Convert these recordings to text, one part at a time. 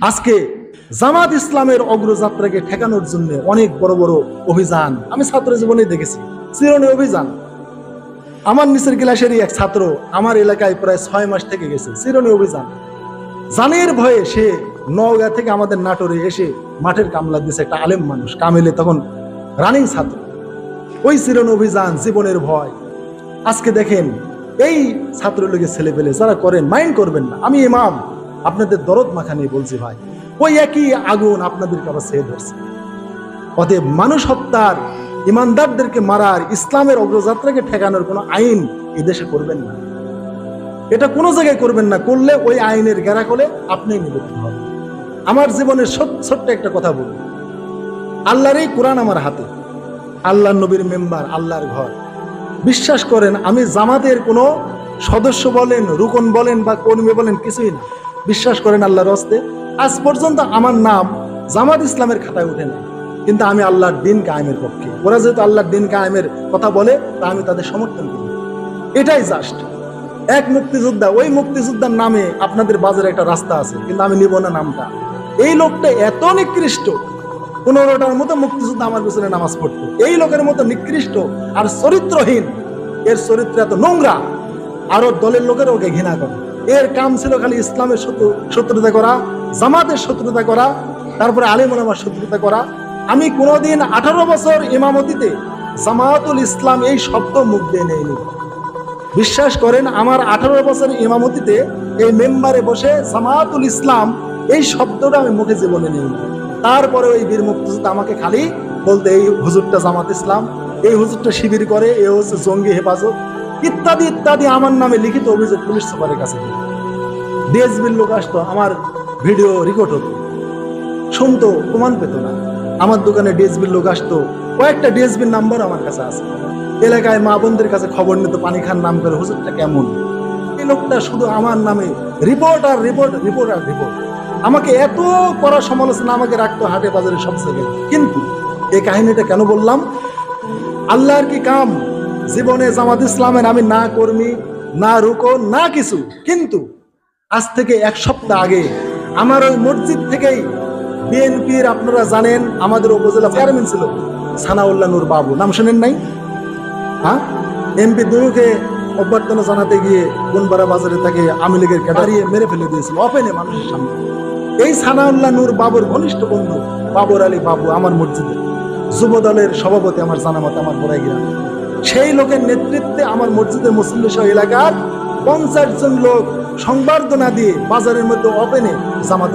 আজকে জামাত ইসলামের অগ্রযাত্রাকে ঠেকানোর জন্য অনেক বড় বড় অভিযান। আমি ছাত্র জীবনে দেখেছি। চিরনি অভিযান। আমার নিচের ক্লাসেরই এক ছাত্র আমার এলাকায় প্রায় ছয় মাস থেকে গেছে। চিরনি অভিযান। জানের ভয়ে সে নওগাঁ থেকে আমাদের নাটোরে এসে মাঠের কামলা দিয়েছে একটা আলেম মানুষ, কামেলে তখন রানিং ছাত্র। ওই চিরন অভিযান জীবনের ভয়। আজকে দেখেন, এই ছাত্রলীগের ছেলে পেলে যারা করেন মাইন্ড করবেন না। আমি ইমাম। আপনাদের দরদ মাখা নিয়ে বলছি ভাই। ওই একই আগুন আপনাদের আবার ছেয়ে ধরছে। অতএব মানুষ হত্যার ইমানদারদেরকে মারার, ইসলামের অগ্রযাত্রাকে ঠেকানোর কোনো আইন এই দেশে করবেন না। এটা কোনো জায়গায় করবেন না, করলে ওই আইনের গেরা করলে আপনি নিবৃত্ত হবে আমার জীবনের ছোট- ছোট্ট একটা কথা বলি। আল্লাহর এই কোরআন আমার হাতে। আল্লাহ নবীর মেম্বার, আল্লাহর ঘর। বিশ্বাস করেন, আমি জামাতের কোনো সদস্য বলেন, রুকন বলেন বা কর্মী বলেন কিছুই না। বিশ্বাস করেন আল্লাহর হস্তে, আজ পর্যন্ত আমার নাম জামাত ইসলামের খাতায় ওঠে না কিন্তু আমি আল্লাহর দিন কায়েমের পক্ষে। ওরা যেহেতু আল্লাহর দিন কায়েমের কথা বলে, তা আমি তাদের সমর্থন করি। এটাই জাস্ট। এক মুক্তিযোদ্ধা, ওই মুক্তিযোদ্ধার নামে আপনাদের বাজারে একটা রাস্তা আছে, কিন্তু আমি নিব না নামটা। এই লোকটা এত নিকৃষ্ট, পনেরোটার মতো মুক্তিযোদ্ধা আমার পিছনে নামাজ পড়তো। এই লোকের মতো নিকৃষ্ট আর চরিত্রহীন, এর চরিত্র এত নোংরা, আরও দলের লোকের ওকে ঘৃণা করে। এর কাম ছিল খালি ইসলামের শত্রুতা করা, জামাতের শত্রুতা করা, তারপরে আলিমুলামার শত্রুতা করা। আমি কোনোদিন আঠারো বছর ইমামতিতে জামাতুল ইসলাম এই শব্দ মুখ দিয়ে নেইনি। বিশ্বাস করেন, আমার আঠারো বছর ইমামতিতে এই মেম্বারে বসে জামাতুল ইসলাম এই শব্দটা আমি মুখে জীবনে নিই তারপরে ওই বীর মুক্তিযোদ্ধা আমাকে খালি বলতে, এই হুজুরটা জামাত ইসলাম, এই হুজুরটা শিবির করে, এ হচ্ছে জঙ্গি হেফাজত ইত্যাদি ইত্যাদি আমার নামে লিখিত অভিযোগ পুলিশ সুপারের কাছে ডিএসবির লোক আসতো, আমার ভিডিও রেকর্ড হতো। শুনতো, প্রমাণ পেত না। আমার দোকানে ডিএসবির লোক আসতো, কয়েকটা ডিএসবির নাম্বার আমার কাছে আছে। এলাকায় মা বোনদের কাছে খবর নিত, পানি খান নাম করে, হুজুরটা কেমন? এই লোকটা শুধু আমার নামে রিপোর্ট আর রিপোর্ট রিপোর্ট আর রিপোর্ট আমাকে এত করা সমালোচনা আমাকে রাখতো, হাটে বাজারে সব জায়গায়। কিন্তু এই কাহিনীটা কেন বললাম? আল্লাহর কি কাম? জীবনে জামাত ইসলামের আমি না কর্মী, না রুকো, না কিছু। কিন্তু আজ থেকে এক সপ্তাহ আগে আমার ওই মসজিদ থেকেই বিএনপির আপনারা জানেন, আমাদের উপজেলা চেয়ারম্যান ছিল সানাউল্লাহ নূর বাবু। নাম শোনেন নাই? হ্যাঁ? এমপি দুরুকে অভ্যর্থনা জানাতে গিয়ে গুনবারা বাজারে তাকে আওয়ামী লীগের কাটারিয়ে মেরে ফেলে দিয়েছিল, অপেনে মানুষের সামনে। এই সানাউল্লাহ নূর বাবুর ঘনিষ্ঠ বন্ধু বাবর আলী বাবু আমার মসজিদে। যুব দলের সভাপতি আমার জানামত আমার বড়াই গ্রাম সেই লোকের নেতৃত্বে আমার মসজিদে মুসলিম সহ এলাকার পঞ্চাশ জন লোক সংবর্ধনা দিয়ে বাজারের মধ্যে ওপেনে জামাত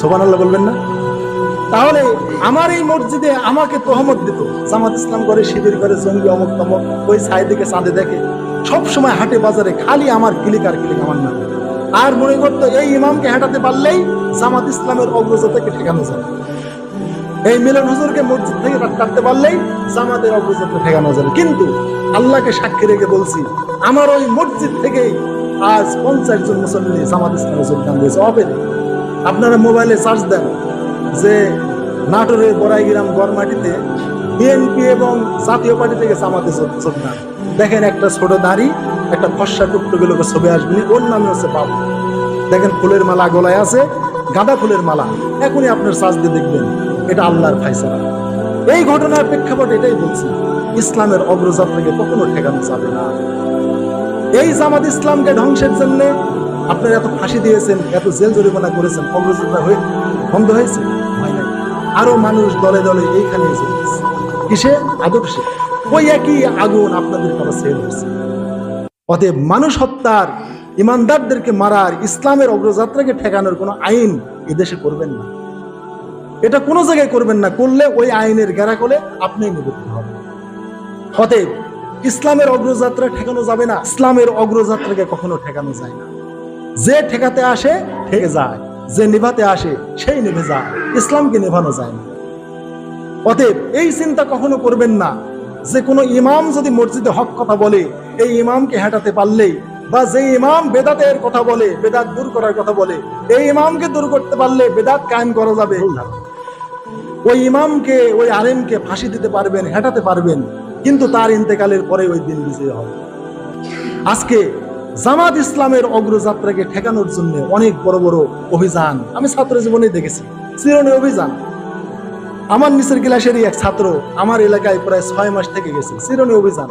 সোবান আল্লাহ বলবেন না? তাহলে আমার এই মসজিদে আমাকে তহমত দিত। জামাত ইসলাম করে শিবির করে জঙ্গি অমুক তমক, ওই সাইদিকে চাঁদে দেখে। সব সময় হাটে বাজারে খালি আমার ক্লিক আর ক্লিক আমার নাম। আর মনে করতো, এই ইমামকে হাঁটাতে পারলেই জামাত ইসলামের অগ্রযাত্রাকে ঠেকানো যায় এই মিলন হুজুরকে মসজিদ থেকে কাটতে পারলেই জামাতের অগ্রযাত্রা ঠেকানো যাবে। কিন্তু আল্লাহকে সাক্ষী রেখে বলছি, আমার ওই মসজিদ থেকেই আজ পঞ্চাশ জন মুসল্লি জামাত ইসলামে যোগদান দিয়েছে। অপেরে আপনারা মোবাইলে সার্চ দেন যে নাটোরের বড়াইগ্রাম গড়মাটিতে বিএনপি এবং জাতীয় পার্টি থেকে জামাতে যোগদান। দেখেন একটা ছোট দাড়ি, একটা ফর্সা টুকটুকে লোকের ছবি আসবে ওর নামে হচ্ছে বাবু। দেখেন ফুলের মালা গলায় আছে, গাঁদা ফুলের মালা। এখনই আপনার সাজ দিয়ে দেখবেন। এটা আল্লাহর ফাইসালা এই ঘটনার প্রেক্ষাপট এটাই বলছি, ইসলামের অগ্রযাত্রাকে কখনো ঠেকানো যাবে না। এই জামাত ইসলামকে ধ্বংসের জন্য আপনারা এত ফাঁসি দিয়েছেন, এত জেল জরিমানা করেছেন অগ্রযাত্রা হয়ে বন্ধ হয়েছে? হয় আরও মানুষ দলে দলে এইখানে কিসে আদর্শে ওই একই আগুন আপনাদের কাছে সেল হয়েছে অতএব মানুষ হত্যার, ইমানদারদেরকে মারার, ইসলামের অগ্রযাত্রাকে ঠেকানোর কোনো আইন এদেশে করবেন না। এটা কোনো জায়গায় করবেন না, করলে ওই আইনের গেরা করলে আপনি নিবৃত্ত হবেন। অতএব ইসলামের অগ্রযাত্রা ঠেকানো যাবে না, ইসলামের অগ্রযাত্রাকে কখনো ঠেকানো যায় না। যে ঠেকাতে আসে, ঠেকে যায়। যে নিভাতে আসে, সেই নিভে যায়। ইসলামকে নেভানো যায় না। অতএব এই চিন্তা কখনো করবেন না, যে কোনো ইমাম যদি মসজিদে হক কথা বলে, এই ইমামকে হাঁটাতে পারলেই বা যে ইমাম বেদাতের কথা বলে, বেদাত দূর করার কথা বলে, এই ইমামকে দূর করতে পারলে বেদাত কায়েম করা যাবে। ওই ইমামকে, ওই আলেমকে ফাঁসি দিতে পারবেন, হেঁটাতে পারবেন, কিন্তু তার ইন্তেকালের পরে ওই দিন বিজয় হবে। আজকে জামাত ইসলামের অগ্রযাত্রাকে ঠেকানোর জন্য অনেক বড় বড় অভিযান। আমি ছাত্র জীবনে দেখেছি চিরনি অভিযান। আমার নিচের ক্লাসেরই এক ছাত্র আমার এলাকায় প্রায় ছয় মাস থেকে গেছে চিরনি অভিযান।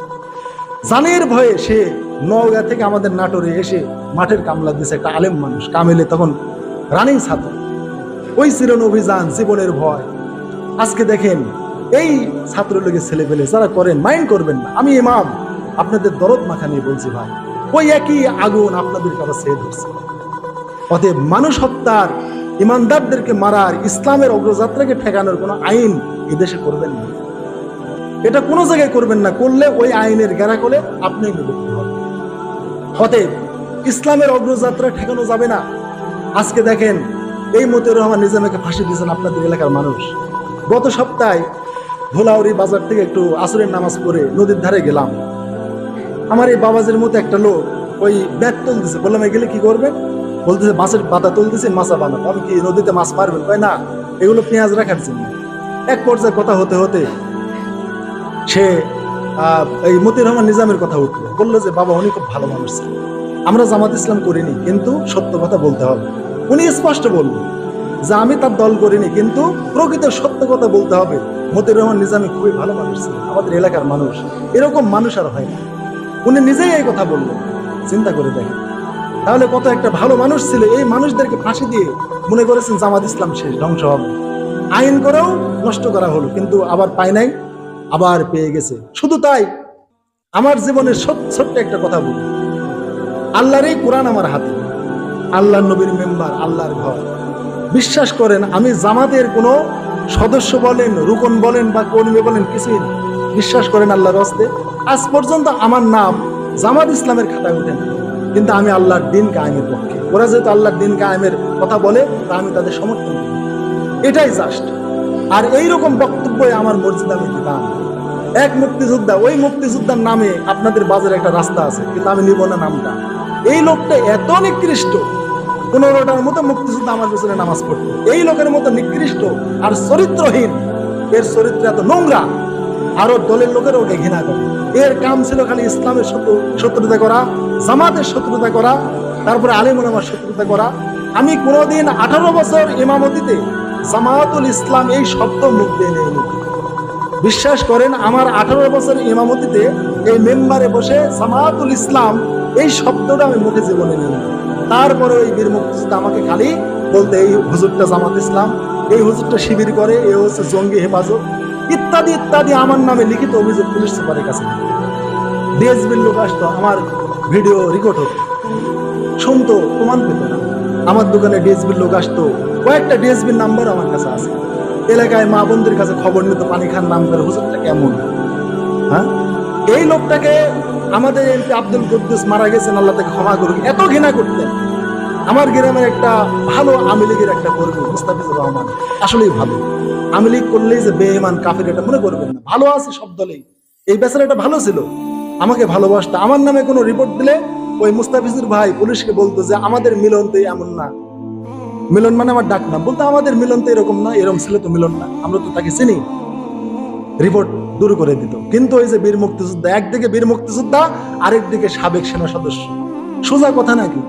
জানের ভয়ে সে নওগাঁ থেকে আমাদের নাটোরে এসে মাঠের কামলা দিয়েছে একটা আলেম মানুষ, কামেলে তখন রানিং ছাত্র। ওই চিরন অভিযান জীবনের ভয়। আজকে দেখেন, এই ছাত্রলীগের ছেলে পেলে যারা করেন মাইন্ড করবেন না। আমি ইমাম, আপনাদের দরদ মাখা নিয়ে বলছি ভাই, ওই একই আগুন আপনাদের কাছে ছেয়ে ধরছে। অতএব মানুষ হত্যার ইমানদারদেরকে মারার, ইসলামের অগ্রযাত্রাকে ঠেকানোর কোনো আইন এদেশে করবেন না। এটা কোনো জায়গায় করবেন না, করলে ওই আইনের গেরা করে আপনি নিযুক্ত হবেন। অতএব ইসলামের অগ্রযাত্রা ঠেকানো যাবে না। আজকে দেখেন, এই মতিউর রহমান নিজামীকে ফাঁসি দিয়েছেন আপনাদের এলাকার মানুষ। গত সপ্তাহে ধোলাউরি বাজার থেকে একটু আসরের নামাজ পড়ে নদীর ধারে গেলাম। আমার এই বাবাজের মতো একটা লোক ওই ব্যাগ তুলতেছে। বললাম এগুলো কি করবে বলতেছে মাছের পাতা তুলতেছে, মাছা বানাবো আমি কি নদীতে মাছ মারবেন? কয়, না, এগুলো পেঁয়াজ রাখার জন্য। এক পর্যায়ে কথা হতে হতে সে এই মতিউর রহমান নিজামের কথা উঠল। বলল যে, বাবা, উনি খুব ভালো মানুষ। ছিল আমরা জামাত ইসলাম করিনি, কিন্তু সত্য কথা বলতে হবে। উনি স্পষ্ট বলল যে আমি তার দল করিনি, কিন্তু প্রকৃত সত্য কথা বলতে হবে। মতিউর রহমান নিজামী খুবই ভালো মানুষ ছিল আমাদের এলাকার মানুষ। এরকম মানুষ আর হয় না। উনি নিজেই এই কথা বললেন। চিন্তা করে দেখেন। তাহলে কত একটা ভালো মানুষ ছিল, এই মানুষদেরকে ফাঁসি দিয়ে মনে করেছেন জামাত ইসলাম শেষ, ধ্বংস হবে। আইন করেও নষ্ট করা হলো, কিন্তু আবার পায় নাই, আবার পেয়ে গেছে। শুধু তাই, আমার জীবনের ছোট্ট একটা কথা বলি। আল্লাহর এই কোরআন আমার হাতে। আল্লাহ নবীর মেম্বার, আল্লাহর ঘর। বিশ্বাস করেন, আমি জামাতের কোনো সদস্য বলেন, রুকন বলেন বা কর্মী বলেন কিছুই বিশ্বাস করেন আল্লাহর হস্তে। আজ পর্যন্ত আমার নাম জামাত ইসলামের খাতায় ওঠেন কিন্তু আমি আল্লাহর দিন কায়েমের পক্ষে। ওরা যেহেতু আল্লাহর দিন কায়েমের কথা বলে, তা আমি তাদের সমর্থন করি। এটাই জাস্ট। আর এই রকম বক্তব্যই আমার মর্যাদা আমি দিতাম। এক মুক্তিযোদ্ধা, ওই মুক্তিযোদ্ধার নামে আপনাদের বাজারে একটা রাস্তা আছে, কিন্তু আমি নিব না নামটা। এই লোকটা এত নিকৃষ্ট। পনেরোটার মতো মুক্তিযোদ্ধা আমার পেছনে নামাজ পড়তো। এই লোকের মতো নিকৃষ্ট আর চরিত্রহীন। এর চরিত্র এত নোংরা। আরও দলের লোকের ওকে ঘৃণা করে এর কাম ছিল খালি ইসলামের শত্রু শত্রুতা করা, জামাতের শত্রুতা করা, তারপরে আলিমুল আমার শত্রুতা করা। আমি কোনোদিন আঠারো বছর ইমামতিতে জামাতুল ইসলাম এই শব্দ মুখ দিয়ে নেয়নি বিশ্বাস করেন, আমার আঠারো বছর ইমামতিতে এই মেম্বারে বসে জামাতুল ইসলাম এই শব্দটা আমি মুখে জীবনে নিই তারপরে ওই বীর মুক্তিযোদ্ধা আমাকে খালি বলতে, এই হুজুরটা জামাত ইসলাম, এই হুজুরটা শিবির করে, এ হচ্ছে জঙ্গি হেফাজত। ইত্যাদি ইত্যাদি আমার নামে লিখিত অভিযোগ পুলিশ সুপারের কাছে ডিএসবির লোক আসতো, আমার ভিডিও রেকর্ড হতো শুনতো, প্রমাণ পেত না। আমার দোকানে ডিএসবির লোক আসতো, কয়েকটা ডিএসবির নাম্বার আমার কাছে আছে। এলাকায় মা বোনদের কাছে খবর নিত, পানি খান নাম করে হুজুরটা কেমন? হ্যাঁ? এই লোকটাকে আমাদের এমপি আব্দুল কুদ্দুস মারা গেছেন, আল্লাহ তাকে ক্ষমা করুক। এত ঘৃণা করতেন। আমার গ্রামের একটা ভালো আওয়ামী লীগের একটা কর্মী, মুস্তাফিজুর রহমান। আসলেই ভালো। আওয়ামী লীগ করলেই যে বেঈমান, কাফের, এটা মনে করবেন না। ভালো আছে সব দলেই। এই বেচারাটা ভালো ছিল। আমাকে ভালোবাসতো। আমার নামে কোনো রিপোর্ট দিলে ওই মুস্তাফিজুর ভাই পুলিশকে বলতো যে, আমাদের মিলন তো এমন না। মিলন মানে আমার ডাক না বলতো, আমাদের মিলন তো এরকম না এরকম ছিল তো মিলন না। আমরা তো তাকে চিনি। রিপোর্ট দূর করে দিত। কিন্তু ওই যে বীর মুক্তিযোদ্ধা, একদিকে বীর মুক্তিযোদ্ধা আরেক দিকে সাবেক সেনা সদস্য। সোজা কথা নাকি?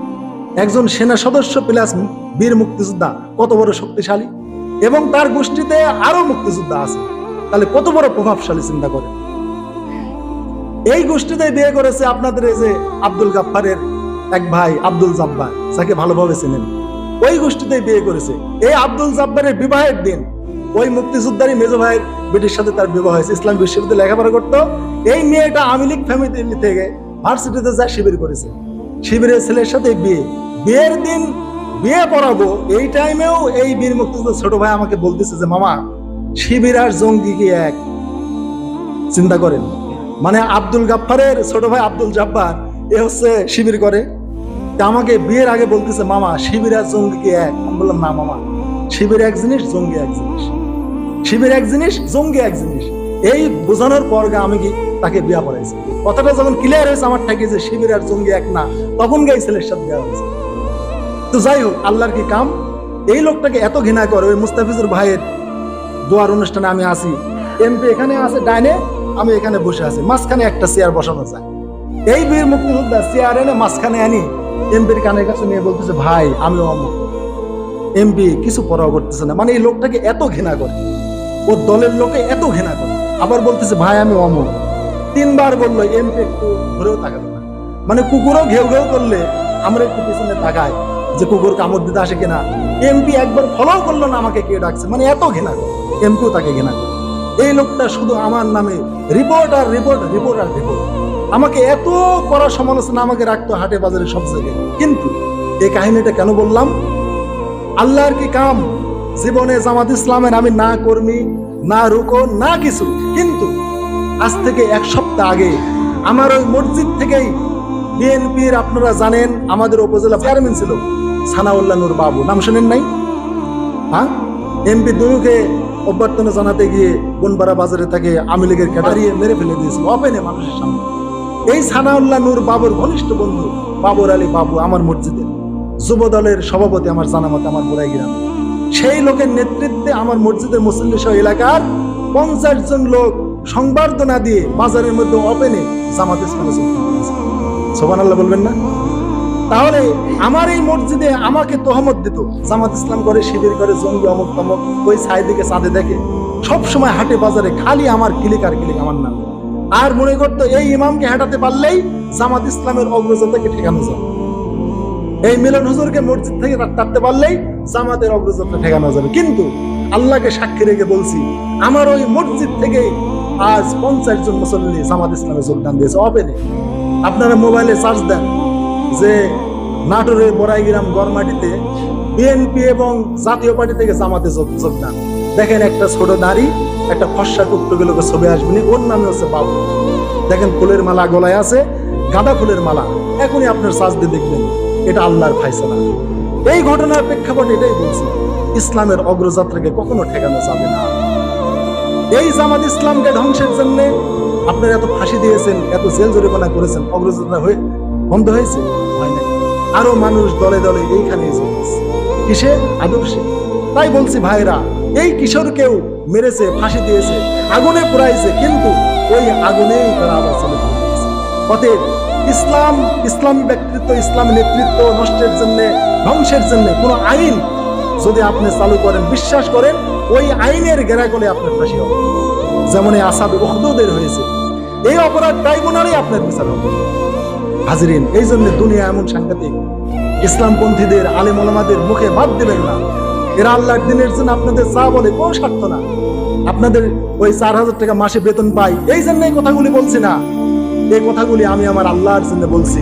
একজন সেনা সদস্য প্লাস বীর মুক্তিযোদ্ধা কত বড় শক্তিশালী? এবং তার গোষ্ঠীতে আরও মুক্তিযোদ্ধা আছে। তাহলে কত বড় প্রভাবশালী চিন্তা করে? এই গোষ্ঠীতে বিয়ে করেছে আপনাদের এই যে আব্দুল গাফফারের এক ভাই, আব্দুল জাব্বার, যাকে ভালোভাবে চেনেন। ওই গোষ্ঠীতে বিয়ে করেছে। এই আব্দুল জাব্বারের বিবাহের দিন ওই মুক্তিযোদ্ধারই মেজো ভাইয়ের বেটির সাথে তার বিবাহ হয়েছে, ইসলাম বিশ্ববিদ্যালয়ে লেখাপড়া করতো। এই মেয়েটা আওয়ামী লীগ ফ্যামিলি থেকে ভার্সিটিতে যা শিবির করেছে। শিবিরের ছেলের সাথে বিয়ে। বিয়ের দিন বিয়ে পড়াবো, এই টাইমেও এই বীর মুক্তিযোদ্ধা ছোট ভাই আমাকে বলতেছে যে, মামা, শিবির আর জঙ্গি কি এক? চিন্তা করেন। মানে আব্দুল গাফফারের ছোট ভাই আব্দুল জাব্বার, এ হচ্ছে শিবির করে। আমাকে বিয়ের আগে বলতেছে, মামা, শিবির আর জঙ্গি কি এক? আমি বললাম, না মামা, শিবির এক জিনিস, জঙ্গি এক জিনিস। শিবির এক জিনিস, জঙ্গি এক জিনিস। এই বোঝানোর পর আমি কি তাকে বিয়া পড়াইছি কথাটা যখন ক্লিয়ার হয়েছে, আমার ঠাকি যে শিবির আর জঙ্গি এক না, তখন গাই ছেলের সাথে দেওয়া হয়েছে। তো যাই হোক, আল্লাহর কি কাম? এই লোকটাকে এত ঘৃণা করে, ওই মুস্তাফিজুর ভাইয়ের দোয়ার অনুষ্ঠানে আমি আসি এমপি এখানে আছে, ডাইনে আমি এখানে বসে আছি। মাঝখানে একটা চেয়ার বসানো যায়। এই বীর মুক্তিযোদ্ধা চেয়ার এনে মাঝখানে আনি। এমপির কানের কাছে নিয়ে বলতেছে, ভাই আমি অমুক। এমপি কিছু পরোয়া করতেছে না। মানে এই লোকটাকে এত ঘৃণা করে। ওর দলের লোকে এত ঘৃণা করে। আবার বলতেছে, ভাই, আমি অমুক তিনবার বলল, এমপি একটু ঘুরেও তাকাবে না। মানে কুকুরও ঘেউ ঘেউ করলে আমরা একটু পিছনে তাকাই যে কুকুর কামড় দিতে আসে কিনা। এমপি একবার ফলো করল না আমাকে, কে ডাকছে? মানে এত ঘৃণা করে। এমপিও তাকে ঘৃণা করে। এই লোকটা শুধু আমার নামে রিপোর্ট আর রিপোর্ট রিপোর্ট আর রিপোর্ট আমাকে এত কড়া সমালোচনা আমাকে রাখতো হাটে বাজারে সব জায়গায়। কিন্তু এই কাহিনীটা কেন বললাম? আল্লাহর কি কাম? জীবনে জামাত ইসলামের আমি না কর্মী, না রুকো, না কিছু। কিন্তু আজ থেকে এক সপ্তাহ আগে আমার ওই মসজিদ থেকেই বিএনপির আপনারা জানেন, আমাদের উপজেলা চেয়ারম্যান ছিল সানাউল্লাহ নূর বাবু। নাম শোনেন নাই? হ্যাঁ? এমপি দুনুকে অভ্যর্থনা জানাতে গিয়ে বনবাড়া বাজারে তাকে আওয়ামী লীগের ক্যাটারিয়ে মেরে ফেলে দিয়েছিল অপেনে মানুষের সামনে। এই সানাউল্লাহ নূর বাবুর ঘনিষ্ঠ বন্ধু বাবর আলী বাবু আমার মসজিদের যুব দলের সভাপতি আমার জানা মতে আমার বোরাই গ্রাম সেই লোকের নেতৃত্বে আমার মসজিদের মুসল্লি সহ এলাকার পঞ্চাশ জন লোক সংবর্ধনা দিয়ে বাজারের মধ্যে অপেনে জামাত সোবান আল্লাহ বলবেন না? তাহলে আমার এই মসজিদে আমাকে তোহমত দিত, জামাত ইসলাম করে, শিবির করে, জঙ্গি অমুক তমক, ওই সাইদিকে চাঁদে দেখে সব সময় হাটে বাজারে খালি আমার ক্লিক আর ক্লিক আমার নাম। আর মনে করতো এই ইমামকে হাঁটাতে পারলেই জামাত ইসলামের অগ্রযাত্রাকে ঠেকানো যাবে। এই মিলন হুজুরকে মসজিদ থেকে তাড়তে পারলেই জামাতের অগ্রযাত্রা ঠেকানো যাবে। কিন্তু আল্লাহকে সাক্ষী রেখে বলছি, আমার ওই মসজিদ থেকে আজ পঞ্চাশ জন মুসল্লি জামাত ইসলামে যোগদান দিয়েছে। অপেনে আপনারা মোবাইলে চার্জ দেন যে নাটোরের বড়াইগ্রাম গড়মাটিতে বিএনপি এবং জাতীয় পার্টি থেকে জামাতে যোগদান। দেখেন একটা ছোট নারী, একটা ফর্সা টুকটুগুলোকে ছবি আসবেনি ওর নামে হচ্ছে বাবু। দেখেন ফুলের মালা গলায় আছে, গাঁদা ফুলের মালা। এখনই আপনার সাজ দিয়ে দেখবেন। এটা আল্লাহর ফাইসালা। এই ঘটনার প্রেক্ষাপট এটাই বলছি, ইসলামের অগ্রযাত্রাকে কখনো ঠেকানো যাবে না। এই জামাত ইসলামকে ধ্বংসের জন্য আপনারা এত ফাঁসি দিয়েছেন, এত জেল জরিমানা করেছেন, অগ্রযাত্রা হয়ে বন্ধ হয়েছে? হয় আরও মানুষ দলে দলে এইখানে কিসে? আদর্শে। তাই বলছি ভাইরা, এই কিশোরকেও মেরেছে, ফাঁসি দিয়েছে, আগুনে পুরাইছে কিন্তু ওই আগুনেই তারা আবার চলে অতএব ইসলাম, ইসলামী ব্যক্তিত্ব, ইসলাম নেতৃত্ব নষ্টের জন্য, ধ্বংসের জন্য কোনো আইন যদি আপনি চালু করেন, বিশ্বাস করেন, ওই আইনের গেরাগলে আপনার ফাঁসি হবে যেমন এই আসাবে উহদুদের হয়েছে, এই অপরাধ ট্রাইব্যুনালে আপনার বিচার হবে। হাজিরিন, এই জন্য দুনিয়া এমন সাংঘাতিক। ইসলামপন্থীদের, আলেম ওলামাদের মুখে বাদ দিবেন না। এরা আল্লাহর দিনের জন্য আপনাদের চা বলে কোন স্বার্থ না। আপনাদের ওই চার হাজার টাকা মাসে বেতন পাই এই জন্য এই কথাগুলি বলছি না। এই কথাগুলি আমি আমার আল্লাহর জন্য বলছি।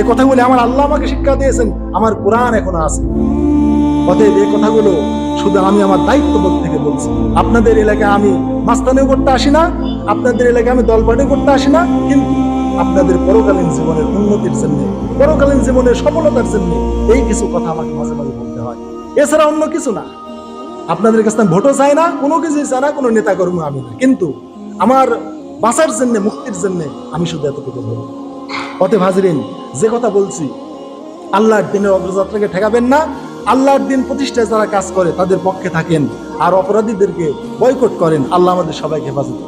এই কথাগুলি আমার আল্লাহ আমাকে শিক্ষা দিয়েছেন, আমার কোরআন এখনও আছে। অতএব এই কথাগুলো শুধু আমি আমার দায়িত্ববোধ থেকে বলছি। আপনাদের এলাকায় আমি মাস্তানিও করতে আসি না, আপনাদের এলাকায় আমি দলপাটি করতে আসি না, কিন্তু আপনাদের পরকালীন জীবনের উন্নতির জন্য, পরকালীন জীবনের সফলতার জন্য এই কিছু কথা আমাকে মাঝে মাঝে বলতে হয়। এছাড়া অন্য কিছু না। আপনাদের কাছে ভোটও চাই না, কোনো কিছুই চাই না, কোনো নেতা কর্মী আমি না। কিন্তু আমার বাঁচার জন্যে, মুক্তির জন্য আমি শুধু এতটুকু বলব অতএব হাজরিন, যে কথা বলছি, আল্লাহর দিনের অগ্রযাত্রাকে ঠেকাবেন না। আল্লাহর দিন প্রতিষ্ঠায় যারা কাজ করে, তাদের পক্ষে থাকেন। আর অপরাধীদেরকে বয়কট করেন। আল্লাহ আমাদের সবাইকে হেফাজত।